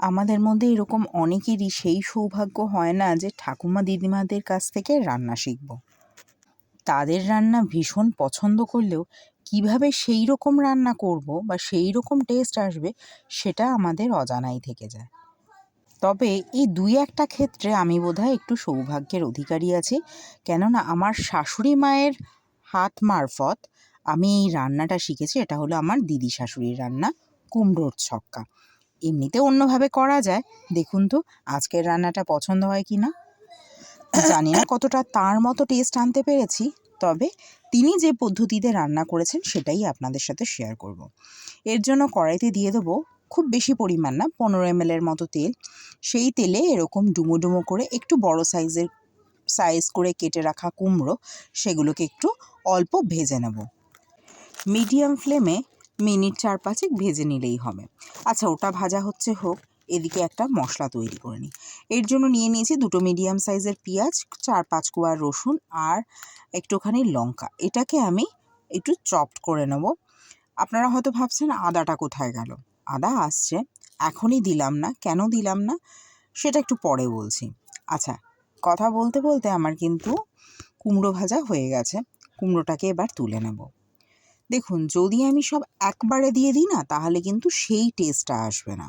আমাদের মধ্যে এরকম অনেকেরই সেই সৌভাগ্য হয় না যে ঠাকুমা দিদিমাদের কাছ থেকে রান্না শিখব। তাদের রান্না ভীষণ পছন্দ করলেও কীভাবে সেই রকম রান্না করব বা সেই রকম টেস্ট আসবে সেটা আমাদের অজানাই থেকে যায়। তবে এই দুই একটা ক্ষেত্রে আমি বোধহয় একটু সৌভাগ্যের অধিকারী আছি। কেননা আমার শাশুড়ি মায়ের হাত মারফত আমি এই রান্নাটা শিখেছি। এটা হলো আমার দিদি শাশুড়ির রান্না কুমড়োর ছক্কা। এমনিতে অন্যভাবে করা যায়। দেখুন তো, আজকের রান্নাটা পছন্দ হয় কি না? জানি না কতটা তার মতো টেস্ট আনতে পেরেছি, তবে তিনি যে পদ্ধতিতে রান্না করেছেন সেটাই আপনাদের সাথে শেয়ার করব। এর জন্য কড়াইতে দিয়ে দেবো খুব বেশি পরিমাণ না, পনেরো এম এর মতো তেল। সেই তেলে এরকম ডুমো ডুমো করে একটু বড় সাইজের সাইজ করে কেটে রাখা কুমড়ো, সেগুলোকে একটু অল্প ভেজে নেব। মিডিয়াম ফ্লেমে মিনিট চার পাঁচেক ভেজে নিলেই হবে। আচ্ছা ওটা ভাজা হচ্ছে হোক, এদিকে একটা মশলা তৈরি করে নিই। এর জন্য নিয়ে নিয়েছি দুটো মিডিয়াম সাইজের পেঁয়াজ চার পাঁচ কোয়া রসুন আর একটুখানি লঙ্কা। এটাকে আমি একটু চপড করে নেব। আপনারা হয়তো ভাবছেন, আদাটা কোথায় গেল? আদা আসছে। এখনই দিলাম না। কেন দিলাম না? সেটা একটু পরে বলছি। আচ্ছা কথা বলতে বলতে আমার কিন্তু কুমড়ো ভাজা হয়ে গেছে। কুমড়োটাকে এবার তুলে নেব। দেখুন, যদি আমি সব একবারে দিয়ে দিই না, তাহলে কিন্তু সেই টেস্টটা আসবে না।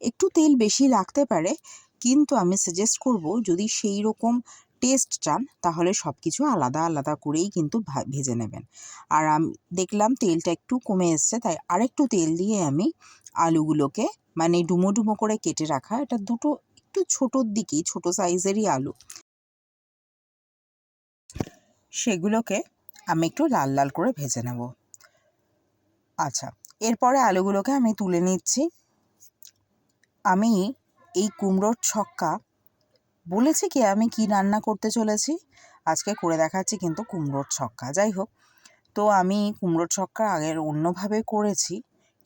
একটু তেল বেশি লাগতে পারে, কিন্তু আমি সাজেস্ট করব যদি সেই রকম টেস্ট চান, তাহলে সব কিছু আলাদা আলাদা করেই কিন্তু ভেজে নেবেন। আর আমি, দেখলাম তেলটা একটু কমে এসছে, তাই আরেকটু তেল দিয়ে আমি আলুগুলোকে মানে ডুমো ডুমো করে কেটে রাখা, এটা দুটো একটু ছোটোর দিকেই, ছোটো সাইজেরই আলু। সেগুলোকে আমি একটু লাল লাল করে ভেজে নেব। আচ্ছা এরপরে আলুগুলোকে আমি তুলে নিচ্ছি। আমি এই কুমড়োর ছক্কা, বলেছি কি আমি কি রান্না করতে চলেছি? আজকে করে দেখাচ্ছি কিন্তু কুমড়োর ছক্কা। যাই হোক, তো আমি কুমড়োর ছক্কা আগের অন্যভাবে করেছি,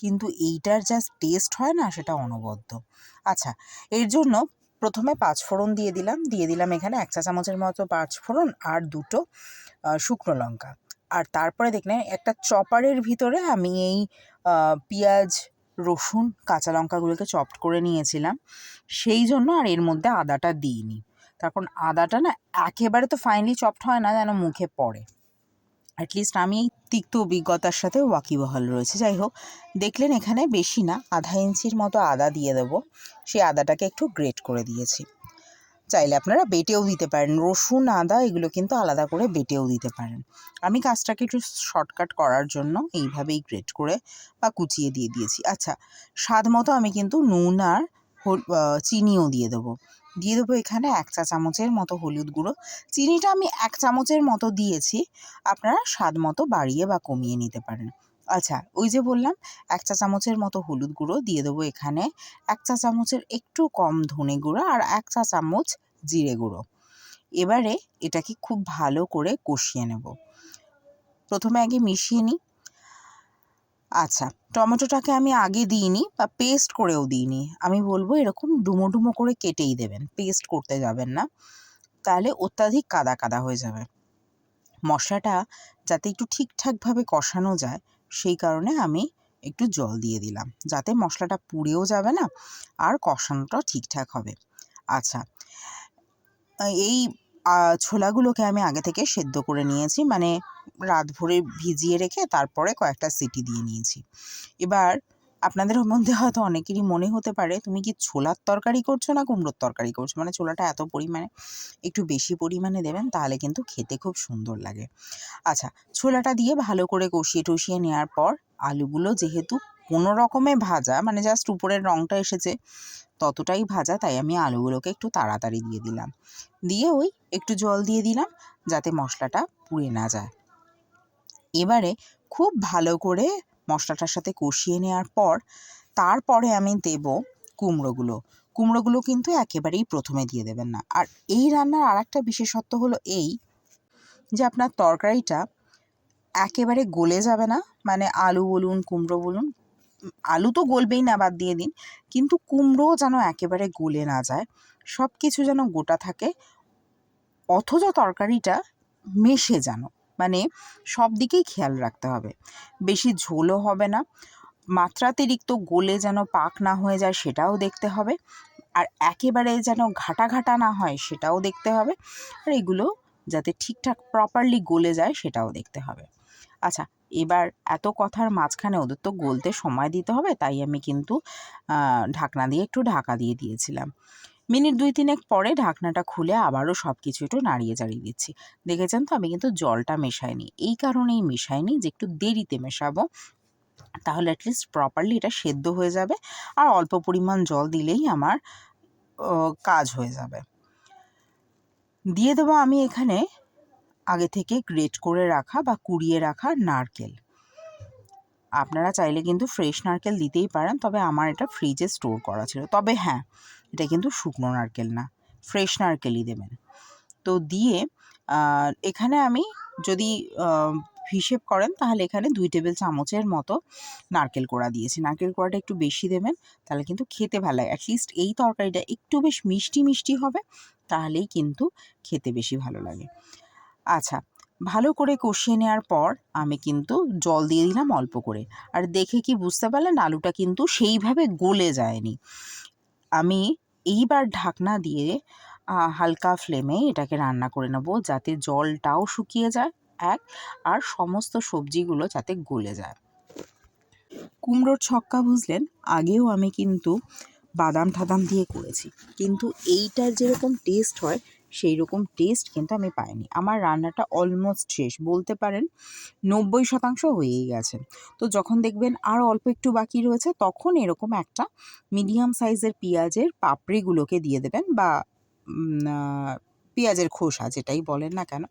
কিন্তু এইটার যা টেস্ট হয় না সেটা অনবদ্য। আচ্ছা এর জন্য প্রথমে পাঁচফোড়ন দিয়ে দিলাম। দিয়ে দিলাম এখানে এক চা চামচের মতো পাঁচফোড়ন আর দুটো শুকনো লঙ্কা। আর তারপরে দেখলেন একটা চপারের ভিতরে আমি এই পেঁয়াজ, রসুন, কাঁচা লঙ্কাগুলোকে চপড করে নিয়েছিলাম। সেই জন্য আর এর মধ্যে আদাটা দিইনি। তারপর আদাটা না একেবারে তো ফাইনালি চপড হয় না, যেন মুখে পড়ে। অ্যাটলিস্ট আমি এই তিক্ত অভিজ্ঞতার সাথে ওয়াকিবহাল রয়েছে। যাই হোক, দেখলেন এখানে বেশি না, আধা ইঞ্চির মতো আদা দিয়ে দেবো। সেই আদাটাকে একটু গ্রেট করে দিয়েছি। চাইলে আপনারা বেটেও দিতে পারেন। রসুন, আদা এগুলো কিন্তু আলাদা করে বেটেও দিতে পারেন। আমি কাজটাকে একটু শর্টকাট করার জন্য এইভাবেই গ্রেট করে বা কুচিয়ে দিয়ে দিয়েছি। আচ্ছা স্বাদ মতো আমি কিন্তু নুন আর চিনিও দিয়ে দেবো। দিয়ে দেবো এখানে এক চা চামচের মতো হলুদ গুঁড়ো। চিনিটা আমি এক চামচের মতো দিয়েছি। আপনারা স্বাদ মতো বাড়িয়ে বা কমিয়ে নিতে পারেন। আচ্ছা ওই যে বললাম, এক চা চামচের মতো হলুদ গুঁড়ো দিয়ে দেবো এখানে। এক চা চামচের একটু কম ধনে গুঁড়ো আর এক চা চামচ জিরে গুঁড়ো। এবারে এটাকে খুব ভালো করে কষিয়ে নেব। প্রথমে আগে মিশিয়ে নিই। আচ্ছা টমেটোটাকে আমি আগে দিইনি বা পেস্ট করেও দিইনি। আমি বলব এরকম ডুমো ডুমো করে কেটেই দেবেন, পেস্ট করতে যাবেন না। তাহলে অত্যাধিক কাদা কাদা হয়ে যাবে। মশলাটা যাতে একটু ঠিকঠাকভাবে কষানো যায় সেই কারণে আমি একটু জল দিয়ে দিলাম, যাতে মশলাটা পুড়েও যাবে না আর কষানোটাও ঠিকঠাক হবে। আচ্ছা এই ছোলাগুলোকে আমি আগে থেকে সেদ্ধ করে নিয়েছি মানে রাত ভরে ভিজিয়ে রেখে তারপরে কয়েকটা সিটি দিয়ে নিয়েছি। এবার আপনাদের মধ্যে হয়তো অনেকেরই মনে হতে পারে, তুমি কি ছোলার তরকারি করছ না কুমড়োর তরকারি করছ? মানে ছোলাটা এত পরিমাণে, একটু বেশি পরিমাণে দেবেন, তাহলে কিন্তু খেতে খুব সুন্দর লাগে। আচ্ছা ছোলাটা দিয়ে ভালো করে কষিয়ে টষিয়ে নেওয়ার পর আলুগুলো যেহেতু কোনো রকমে ভাজা মানে জাস্ট উপরের রঙটা এসেছে, ততটাই ভাজা, তাই আমি আলুগুলোকে একটু তাড়াতাড়ি দিয়ে দিলাম। দিয়ে ওই একটু জল দিয়ে দিলাম, যাতে মশলাটা পুড়ে না যায়। এবারে খুব ভালো করে মশলাটার সাথে কষিয়ে নেওয়ার পর তারপরে আমি দেব কুমড়োগুলো। কুমড়োগুলো কিন্তু একেবারেই প্রথমে দিয়ে দেবেন না। আর এই রান্নার আর একটা বিশেষত্ব হলো এই যে আপনার তরকারিটা একেবারে গলে যাবে না মানে আলু বলুন, কুমড়ো বলুন, আলু তো গলবেই না বাদ দিয়ে দিন, কিন্তু কুমড়ো যেন একেবারে গলে না যায় সব কিছু যেন গোটা থাকে, অথচ তরকারিটা মেশে যেন। মানে সব দিকেই খেয়াল রাখতে হবে। বেশি ঝোলও হবে না। মাত্রাতিরিক্ত গলে যেন পাক না হয়ে যায় সেটাও দেখতে হবে। আর একেবারে যেন ঘাটা ঘাটা না হয় সেটাও দেখতে হবে। আর এগুলো যাতে ঠিকঠাক প্রপারলি গলে যায় সেটাও দেখতে হবে। আচ্ছা এবার এত কথার মাঝখানে ওদের তো গলতে সময় দিতে হবে, তাই আমি কিন্তু ঢাকনা দিয়ে একটু ঢাকা দিয়ে দিয়েছিলাম। মিনিট দুই তিনেক পরে ঢাকনাটা খুলে আবারও সব কিছু একটু নাড়িয়ে চাড়িয়ে দিচ্ছি। দেখেছেন তো? আমি কিন্তু জলটা মেশাইনি। এই কারণেই মেশাইনি যে একটু দেরিতে মেশাবো। তাহলে অ্যাটলিস্ট প্রপারলি এটা সেদ্ধ হয়ে যাবে আর অল্প পরিমাণ জল দিলেই আমার কাজ হয়ে যাবে। দিয়ে দেবো আমি এখানে আগে থেকে গ্রেট করে রাখা বা কুড়িয়ে রাখা নারকেল। আপনারা চাইলে কিন্তু ফ্রেশ নারকেল দিতেই পারেন, তবে আমার এটা ফ্রিজে স্টোর করা ছিল। তবে হ্যাঁ এটা কিন্তু শুকনো নারকেল না ফ্রেশ নারকেলই দেবেন। তো দিয়ে এখানে আমি যদি হিসেব করেন তাহলে এখানে দুই টেবিল চামচের মতো নারকেল কোড়া দিয়েছি। নারকেল কোড়াটা একটু বেশি দেবেন, তাহলে কিন্তু খেতে ভালো লাগে। অ্যাটলিস্ট এই তরকারিটা একটু বেশ মিষ্টি মিষ্টি হবে, তাহলেই কিন্তু খেতে বেশি ভালো লাগে। আচ্ছা ভালো করে কষিয়ে নেওয়ার পর আমি কিন্তু জল দিয়ে দিলাম অল্প করে। আর দেখে কি বুঝতে পারলেন? আলুটা কিন্তু সেইভাবে গলে যায়নি। আমি এইবার ঢাকনা দিয়ে হালকা ফ্লেমে এটাকে রান্না করে নেব যাতে জলটাও শুকিয়ে যায়, এক, আর সমস্ত সবজিগুলো যাতে গলে যায়। কুমড়োর ছক্কা বুঝলেন আগেও আমি কিন্তু বাদাম ঠাদাম দিয়ে করেছি। কিন্তু এইটার যেরকম টেস্ট হয় সেই রকম টেস্ট কিন্তু আমি পাইনি। আমার রান্নাটা অলমোস্ট শেষ। বলতে পারেন নব্বই শতাংশ হয়েই গেছে। তো যখন দেখবেন আর অল্প একটু বাকি রয়েছে, তখন এরকম একটা মিডিয়াম সাইজের পেঁয়াজের পাপড়িগুলোকে দিয়ে দেবেন বা পেঁয়াজের খোসা যেটাই বলেন না কেন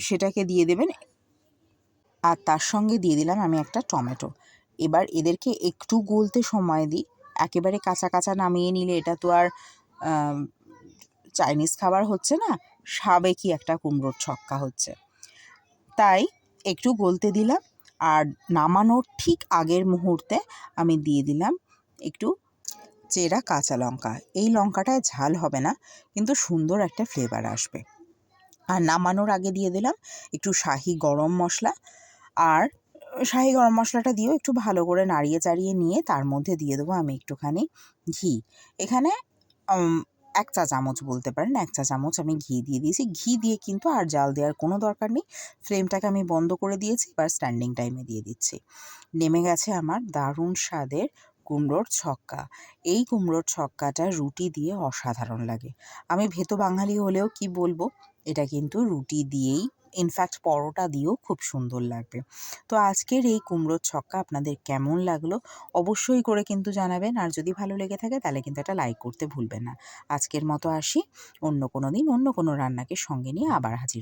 সেটাকে দিয়ে দেবেন। আর তার সঙ্গে দিয়ে দিলাম আমি একটা টমেটো। এবার এদেরকে একটু গলতে সময় দিই। একেবারে কাঁচা কাঁচা নামিয়ে নিলে এটা তো আর চাইনিজ খাবার হচ্ছে না সাবেকি একটা কুমড়োর ছক্কা হচ্ছে। তাই একটু গলতে দিলাম আর নামানোর ঠিক আগের মুহূর্তে আমি দিয়ে দিলাম একটু চেরা কাঁচা লঙ্কা। এই লঙ্কাটায় ঝাল হবে না, কিন্তু সুন্দর একটা ফ্লেভার আসবে। আর নামানোর আগে দিয়ে দিলাম একটু শাহি গরম মশলা আর শাহি গরম মশলাটা দিয়েও একটু ভালো করে নাড়িয়ে চাড়িয়ে নিয়ে তার মধ্যে দিয়ে দেবো আমি একটুখানি ঘি। এখানে এক চা চামচ বলতে পারেন, এক চা চামচ আমি ঘি দিয়ে দিয়েছি। ঘি দিয়ে কিন্তু আর জাল দেওয়ার কোনো দরকার নেই। ফ্লেমটাকে আমি বন্ধ করে দিয়েছি, এবার স্ট্যান্ডিং টাইমে দিয়ে দিচ্ছি। নেমে গেছে আমার দারুণ স্বাদের কুমড়োর ছক্কা। এই কুমড়োর ছক্কাটা রুটি দিয়ে অসাধারণ লাগে। আমি ভেতো বাঙালি হলেও কি বলব, এটা কিন্তু রুটি দিয়েই ইনফ্যাক্ট পরোটা দিয়েও খুব সুন্দর লাগবে। তো আজকের এই কুমড়োর ছক্কা আপনাদের কেমন লাগল অবশ্যই করে কিন্তু জানাবেন। আর যদি ভালো লেগে থাকে তাহলে কিন্তু এটা লাইক করতে ভুলবেন না। আজকের মতো আসি। অন্য কোনো দিন অন্য কোনো রান্নাকে সঙ্গে নিয়ে আবার হাজির